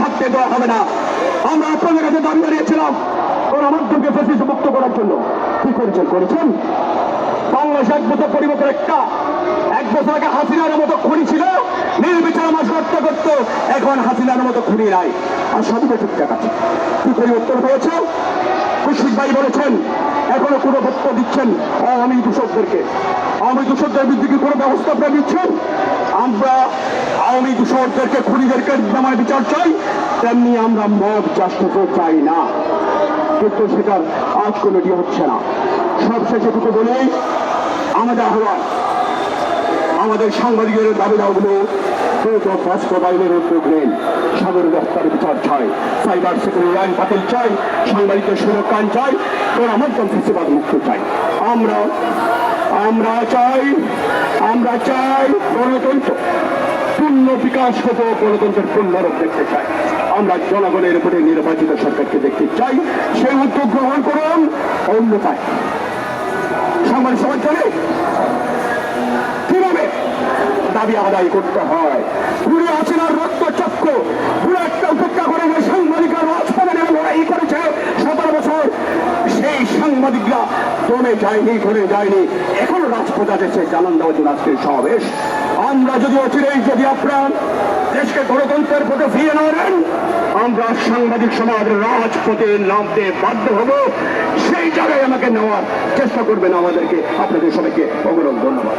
থাকতে দেওয়া হবে না। আমরা আপনাদের কাছে দাবি জানিয়েছিলাম গণমাধ্যমকে ফেসিস্ট মুক্ত করার জন্য। কি করেছেন? করেছেন? বাংলাদেশ এক বছর পরিবর্তন একটা, এক বছর আগে হাসিনার মতো খুনি ছিল, নির্বিচার মাস হত্যা করত, এখন হাসিনার মতো খুনি নাই। আর সবই ঠিকঠাক আছে। কি পরিবর্তন হয়েছে? খুশিদ ভাই বলেছেন, এখনও কোনো বক্তব্য দিচ্ছেন। আওয়ামী দূষকদেরকে আওয়ামী দূষকদের বিরুদ্ধে কি কোনো ব্যবস্থা আপনারা নিচ্ছেন? আমরা আওয়ামী দূষকদেরকে খুনিদেরকে যেমন বিচার চাই, তেমনি আমরা মব জাস্টিসও চাই না। কিন্তু সেটার আজ কোনো ইয়ে হচ্ছে না। সবশেষে দুটো বলেই আমাদের আহ্বান, আমাদের সাংবাদিকের দাবি দাওয়াগুলো রাষ্ট্র উদ্যোগ নেন, সাগর গ্রেফতার বিচার চাই, সাইবার সিকিউরিটি আইন বাতিল চাই সাংবাদিকদের সুরক্ষা চাই তোর আমার মুক্ত চাই। আমরা আমরা চাই আমরা চাই গণতন্ত্র পূর্ণ বিকাশ হত গণতন্ত্রের পূর্ণরূপ দেখতে চাই। আমরা জনগণের উপরে নির্বাচিত সরকারকে দেখতে চাই। সেই উদ্যোগ গ্রহণ করুন সাংবাদিক সমাজ জানে কীভাবে? দাবি আদায় করতে হয়। পুরো আচরণ রক্ত চক্র পুরো একটা উপেক্ষা করে যে সাংবাদিকরা রাজভবনে লড়াই করেছে সতেরো বছর সেই সাংবাদিকরা, দমে যায়নি করে যায়নি। এখনও আছে সে জানান দেওয়ার জন্য আজকের সমাবেশ। আমরা যদি অচিরেই যদি আপনার দেশকে গণতন্ত্রের পথে ফিরিয়ে না নেন আমরা সাংবাদিক সমাজ রাজপথে নামতে বাধ্য হব। সেই জায়গায় আমাকে নেওয়ার চেষ্টা করবেন আমাদেরকে। আপনাদের সবাইকে অবরোধ ধন্যবাদ।